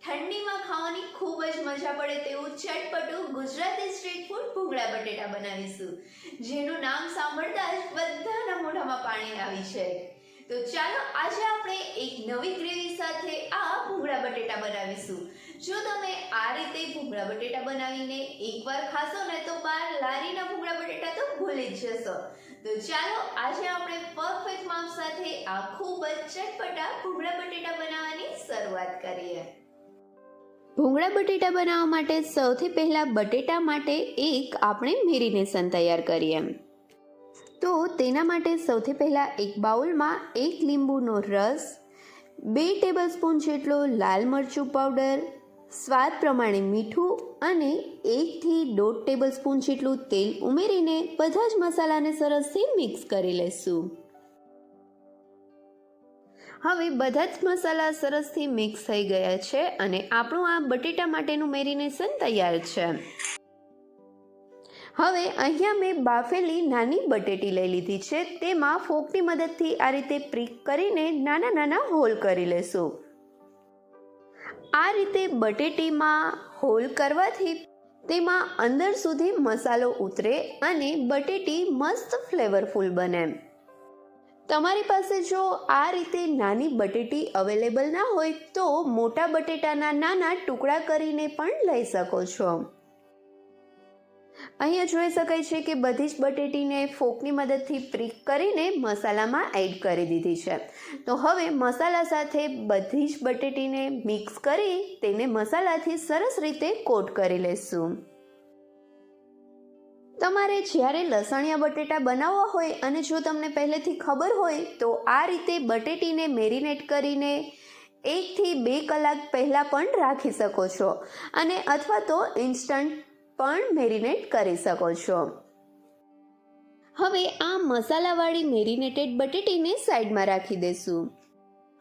ઠંડીમાં ખાવાની ખૂબ જ મજા પડે તેવું ચટપટું ગુજરાતી સ્ટ્રીટ ફૂડ ભૂંગળા બટેટા બનાવીશું, જેનું નામ સાંભળતા બધાના મોઢામાં પાણી આવી છે તો ચાલો આજે આપણે એક નવી ગ્રેવી સાથે આ ભૂંગળા બટેટા બનાવીશું. જો તમે આ રીતે ભૂંગળા બટેટા બનાવીને એકવાર ખાશો ને તો બાર લારીના ભૂંગળા બટેટા તો ભૂલી જ જશો. તો ચાલો આજે આપણે પરફેક્ટ માપ સાથે આ ખૂબ જ ચટપટા ભૂંગળા બટેટા બનાવવાની શરૂઆત કરીએ. ભૂંગળા બટેટા બનાવવા માટે સૌથી પહેલા બટેટા માટે એક આપણે મેરિનેશન તૈયાર કરીએ. તો તેના માટે સૌથી પહેલાં એક બાઉલમાં એક લીંબુનો રસ બે ટેબલસ્પૂન જેટલો લાલ મરચું પાવડર સ્વાદ પ્રમાણે મીઠું અને એકથી દોઢ ટેબલ સ્પૂન જેટલું તેલ ઉમેરીને બધા જ મસાલાને સરસથી મિક્સ કરી લેશું. હવે બધા જ મસાલા સરસથી મિક્સ થઈ ગયા છે અને આપણું આ બટેટા માટેનું મેરિનેશન તૈયાર છે. હવે અહીંયા મેં બાફેલી નાની બટેટી લઈ લીધી છે. તેમાં ફોકની મદદથી આ રીતે પ્રિક કરીને નાના નાના હોલ કરી લેશું. આ રીતે બટેટીમાં હોલ કરવાથી તેમાં અંદર સુધી મસાલો ઉતરે અને બટેટી મસ્ત ફ્લેવરફુલ બને. તમારી પાસે જો આ રીતે નાની બટેટી અવેલેબલ ના હોય તો મોટા બટેટાના નાના ટુકડા કરીને પણ લઈ શકો છો. અહીંયા જોઈ શકાય છે કે બધી જ બટેટીને ફોકની મદદથી પ્રિક કરીને મસાલામાં એડ કરી દીધી છે. તો હવે મસાલા સાથે બધી જ બટેટીને મિક્સ કરી તેને મસાલાથી સરસ રીતે કોટ કરી લેશું. તમારે જ્યારે લસણિયા બટેટા બનાવવા હોય અને જો તમને પહેલેથી ખબર હોય તો આ રીતે બટેટીને મેરિનેટ કરીને એકથી બે કલાક પહેલાં પણ રાખી શકો છો. અને અથવા તો ઇન્સ્ટન્ટ પણ મેરિનેટ કરી શકો છો. હવે આ મસાલાવાળી મેરિનેટેડ બટેટીને સાઈડમાં રાખી દઈશું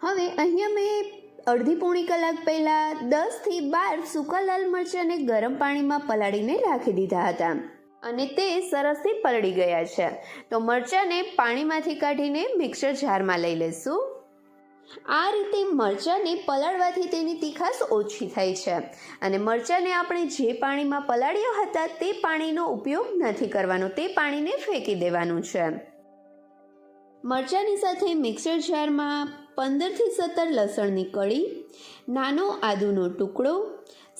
હવે અહીંયા મેં અડધી પોણી કલાક પહેલાં દસથી બાર સૂકા લાલ મરચાંને ગરમ પાણીમાં પલાળીને રાખી દીધા હતા. અને તે સરસથી પલળી ગયા છે. તો મરચાંને પાણીમાંથી કાઢીને મિક્સર જારમાં લઈ લઈશું આ રીતે મરચાંને પલાળવાથી તેની તીખાશ ઓછી થાય છે. અને મરચાંને આપણે જે પાણીમાં પલાળ્યા હતા તે પાણીનો ઉપયોગ નથી કરવાનો, તે પાણીને ફેંકી દેવાનું છે. મરચાંની સાથે મિક્સર જારમાં પંદરથી સત્તર લસણની કળી, નાનો આદુનો ટુકડો,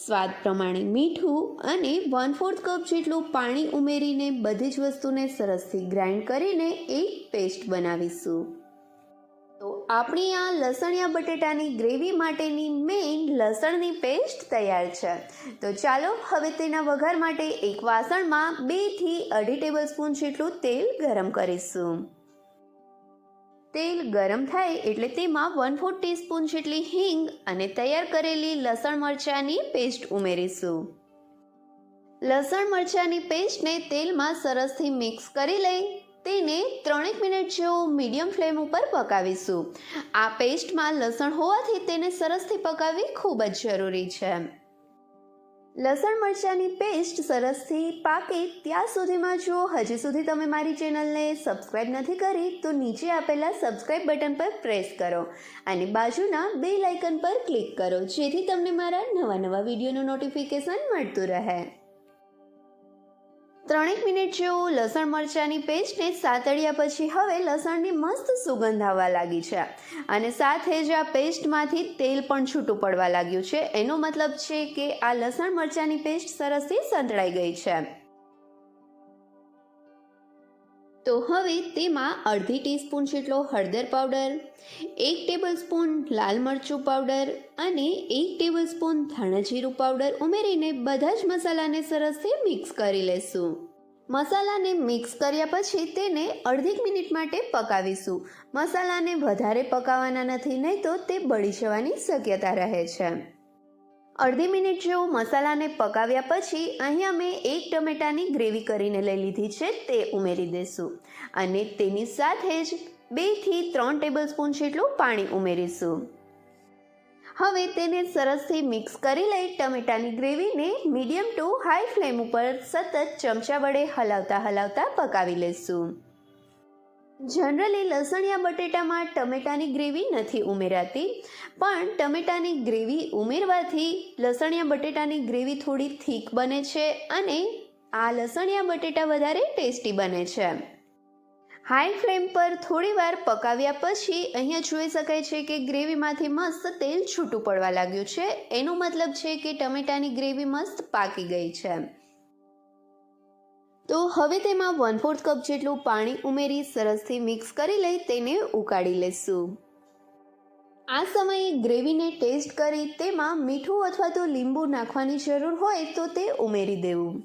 સ્વાદ પ્રમાણે મીઠું અને વન ફોર્થ કપ જેટલું પાણી ઉમેરીને બધી જ વસ્તુને સરસથી ગ્રાઇન્ડ કરીને એક પેસ્ટ બનાવીશું. તો આપણી આ લસણિયા બટેટાની ગ્રેવી માટેની મેઇન લસણની પેસ્ટ તૈયાર છે. તો ચાલો હવે તેના વઘાર માટે એક વાસણમાં બેથી અઢી ટેબલ સ્પૂન જેટલું તેલ ગરમ કરીશું. તેલ ગરમ થાય એટલે તેમાં વન ફોર્થ ટીસ્પૂન જેટલી હિંગ અને તૈયાર કરેલી લસણ મરચાંની પેસ્ટ ઉમેરીશું. લસણ મરચાંની પેસ્ટને તેલમાં સરસથી મિક્સ કરી લઈ તેને ત્રણેક મિનિટ જેવું મીડિયમ ફ્લેમ ઉપર પકાવીશું. આ પેસ્ટમાં લસણ હોવાથી તેને સરસથી પકાવવી ખૂબ જ જરૂરી છે. લસણ મરચાંની પેસ્ટ સરસથી પાકે ત્યાં સુધીમાં જો હજી સુધી તમે મારી ચેનલને સબસ્ક્રાઈબ નથી કરી તો નીચે આપેલા સબસ્ક્રાઈબ બટન પર પ્રેસ કરો અને બાજુના બે લાઇકન પર ક્લિક કરો જેથી તમને મારા નવા નવા વિડીયોનું નોટિફિકેશન મળતું રહે. ત્રણેક મિનિટ જેવું લસણ મરચાંની પેસ્ટને સાતળ્યા પછી હવે લસણની મસ્ત સુગંધ આવવા લાગી છે. અને સાથે જ આ પેસ્ટમાંથી તેલ પણ છૂટું પડવા લાગ્યું છે. એનો મતલબ છે કે આ લસણ મરચાંની પેસ્ટ સરસથી સંતળાઈ ગઈ છે. તો હવે તેમાં અડધી ટીસ્પૂન જેટલો હળદર પાવડર, એક ટેબલ સ્પૂન લાલ મરચું પાવડર અને એક ટેબલ સ્પૂન ધાણા જીરું પાવડર ઉમેરીને બધા જ મસાલાને સરસથી મિક્સ કરી લેશું. મસાલાને મિક્સ કર્યા પછી તેને અડધીક મિનિટ માટે પકાવીશું. મસાલાને વધારે પકાવવાના નથી, નહીં તો તે બળી જવાની શક્યતા રહે છે. અડધી મિનિટ જેવું મસાલાને પકાવ્યા પછી અહીંયા મેં એક ટમેટાની ગ્રેવી કરીને લઈ લીધી છે, તે ઉમેરી દઈશું. અને તેની સાથે જ બેથી ત્રણ ટેબલ સ્પૂન જેટલું પાણી ઉમેરીશું. હવે તેને સરસથી મિક્સ કરી લઈ ટમેટાની ગ્રેવીને મીડિયમ ટુ હાઈ ફ્લેમ ઉપર સતત ચમચા વડે હલાવતા હલાવતા પકાવી લઈશું. જનરલી લસણિયા બટેટામાં ટમેટાની ગ્રેવી નથી ઉમેરાતી, પણ ટમેટાની ગ્રેવી ઉમેરવાથી લસણિયા બટેટાની ગ્રેવી થોડી થીક બને છે અને આ લસણિયા બટેટા વધારે ટેસ્ટી બને છે. હાઈ ફ્લેમ પર થોડીવાર પકાવ્યા પછી અહીંયા જોઈ શકાય છે કે ગ્રેવીમાંથી મસ્ત તેલ છૂટું પડવા લાગ્યું છે. એનો મતલબ છે કે ટમેટાની ગ્રેવી મસ્ત પાકી ગઈ છે. તો હવે તેમાં વન ફોર્થ કપ જેટલું પાણી ઉમેરી સરસથી મિક્સ કરી લઈ તેને ઉકાળી લેશું. આ સમયે ગ્રેવીને ટેસ્ટ કરી તેમાં મીઠું અથવા તો લીંબુ નાખવાની જરૂર હોય તો તે ઉમેરી દેવું.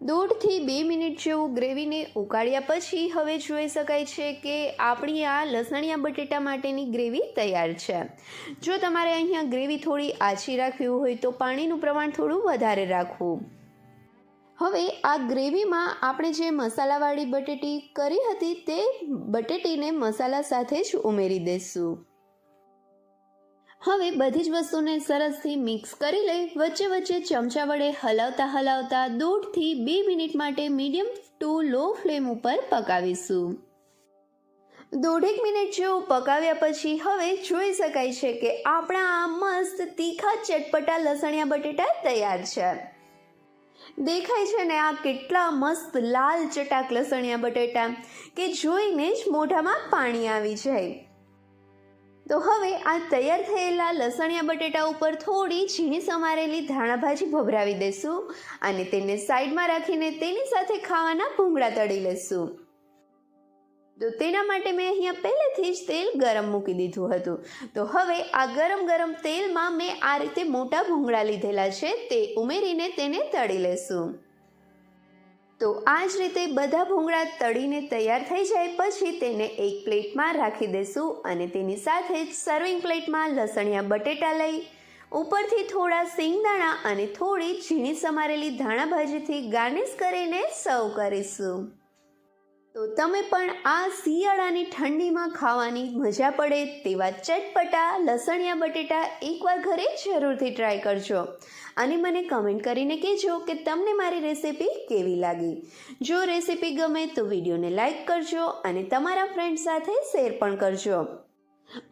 દોઢથી બે મિનિટ જેવું ગ્રેવીને ઉકાળ્યા પછી હવે જોઈ શકાય છે કે આપણી આ લસણિયા બટેટા માટેની ગ્રેવી તૈયાર છે. જો તમારે અહીંયા ગ્રેવી થોડી આછી રાખવી હોય તો પાણીનું પ્રમાણ થોડું વધારે રાખવું. હવે આ ગ્રેવીમાં આપણે જે મસાલાવાળી બટેટી કરી હતી તે બટેટીને મસાલા સાથે જ ઉમેરી દઈશું હવે બધી જ વસ્તુને સરસથી મિક્સ કરી લઈ વચ્ચે વચ્ચે ચમચા વડે હલાવતા હલાવતા દોઢથી બે મિનિટ માટે મીડિયમ ટુ લો ફ્લેમ ઉપર પકાવીશું. દોઢેક મિનિટ જેવું પકાવ્યા પછી હવે જોઈ શકાય છે કે આપણા આ મસ્ત તીખા ચટપટા લસણિયા બટેટા તૈયાર છે. દેખાય છે ને આ કેટલા મસ્ત લાલ ચટાક લસણિયા બટેટા કે જોઈને જ મોઢામાં પાણી આવી જાય. તો હવે આ તૈયાર થયેલા લસણિયા બટેટા ઉપર થોડી ઝીણી સમારેલી ધાણાભાજી ભભરાવી દઈશું અને તેને સાઈડમાં રાખીને તેની સાથે ખાવાના ભૂંગળા તળી લઈશું. તો તેના માટે મેં અહીંયા પહેલેથી જ તેલ ગરમ મૂકી દીધું હતું. તો હવે આ ગરમ ગરમ તેલમાં મેં આ રીતે મોટા ભૂંગળા લીધેલા છે, તે ઉમેરીને તેને તળી લેશું. તો આ જ રીતે બધા ભૂંગળા તળીને તૈયાર થઈ જાય પછી તેને એક પ્લેટમાં રાખી દઈશું અને તેની સાથે જ સર્વિંગ પ્લેટમાં લસણિયા બટેટા લઈ, ઉપરથી થોડા સિંગદાણા અને થોડી ઝીણી સમારેલી ધાણા ભાજીથી ગાર્નિશ કરીને સર્વ કરીશું. તો તમે પણ આ શિયાળાની ઠંડીમાં ખાવાની મજા પડે તેવા ચટપટા, લસણિયા, બટેટા એકવાર ઘરે જરૂરથી ટ્રાય કરજો. અને મને કમેન્ટ કરીને કહેજો કે તમને મારી રેસિપી કેવી લાગી. જો રેસિપી ગમે તો વિડીયોને લાઇક કરજો અને તમારા ફ્રેન્ડ સાથે શેર પણ કરજો.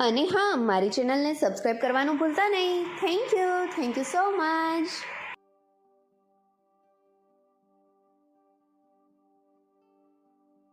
અને હા, મારી ચેનલને સબસ્ક્રાઈબ કરવાનું ભૂલતા નહીં. Thank you thank you so much